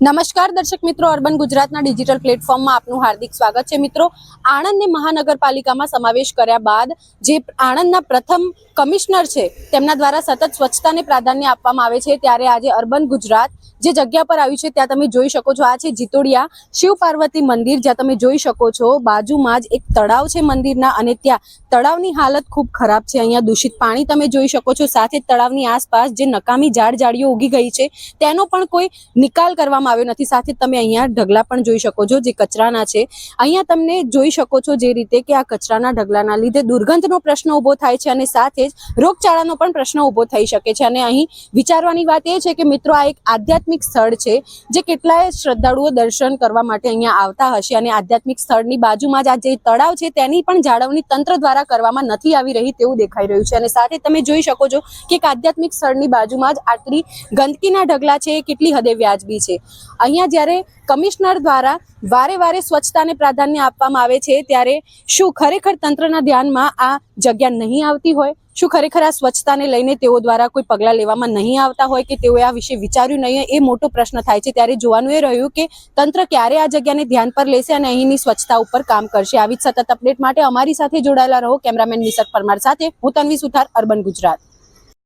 નમસ્કાર દર્શક મિત્રો, અર્બન ગુજરાતના ડિજિટલ પ્લેટફોર્મમાં આપનું હાર્દિક સ્વાગત છે. મિત્રો, આણંદને મહાનગરપાલિકામાં સમાવેશ કર્યા બાદ જે આણંદના પ્રથમ કમિશનર છે, તેમના દ્વારા સતત સ્વચ્છતાને પ્રાધાન્ય આપવામાં આવે છે. ત્યારે આજે અર્બન ગુજરાત જે જગ્યા પર આવ્યું છે, ત્યાં તમે જોઈ શકો છો, આ છે જીતોડિયા શિવ પાર્વતી મંદિર. જ્યાં તમે જોઈ શકો છો, બાજુમાં જ એક તળાવ છે મંદિરના અને ત્યાં તળાવની હાલત ખૂબ ખરાબ છે. અહીંયા દૂષિત પાણી તમે જોઈ શકો છો. સાથે તળાવની આસપાસ જે નકામી ઝાડ ઝાડીઓ ઉગી ગઈ છે, તેનો પણ કોઈ નિકાલ કરવામાં આવ્યો નથી. સાથે તમે અહીંયા ઢગલા પણ જોઈ શકો છો, જે કચરાના છે. અહીંયા તમને જોઈ શકો છો જે રીતે કે આ કચરાના ઢગલાના લીધે દુર્ગંધનો પ્રશ્ન ઊભો થાય છે અને સાથે જ રોગચાળાનો પણ પ્રશ્ન ઊભો થઈ શકે છે. અને અહીં વિચારવાની વાત એ છે કે મિત્રો, આ એક આધ્યાત્મિક સ્થળ છે, જે કેટલાય શ્રદ્ધાળુઓ દર્શન કરવા માટે અહીંયા આવતા હશે. અને આધ્યાત્મિક સ્થળની બાજુમાં જ આ જે તળાવ છે, તેની પણ જાળવણી તંત્ર દ્વારા કરવામાં નથી આવી રહી તેવું દેખાઈ રહ્યું છે. અને સાથે તમે જોઈ શકો છો કે એક આધ્યાત્મિક સ્થળની બાજુમાં જ આટલી ગંદકીના ઢગલા છે, એ કેટલી હદે વ્યાજબી છે. અહીંયા જ્યારે કમિશનર દ્વારા વારે વારે સ્વચ્છતાને પ્રાધાન્ય આપવામાં આવે છે, ત્યારે શું ખરેખર તંત્રના ધ્યાનમાં આ જગ્યા નહીં આવતી હોય? શું ખરેખર આ સ્વચ્છતાને લઈને તેઓ દ્વારા કોઈ પગલાં લેવામાં નહીં આવતા હોય કે તેઓએ આ વિશે વિચાર્યું નહીં એ મોટો પ્રશ્ન થાય છે. ત્યારે જોવાનું એ રહ્યું કે તંત્ર ક્યારે આ જગ્યાને ધ્યાન પર લેશે અને અહીંની સ્વચ્છતા ઉપર કામ કરશે? આવી જ સતત અપડેટ માટે અમારી સાથે જોડાયેલા રહો કેમેરામેન નિસર પરમાર સાથે. હું તન્વી સુથાર, અર્બન ગુજરાત.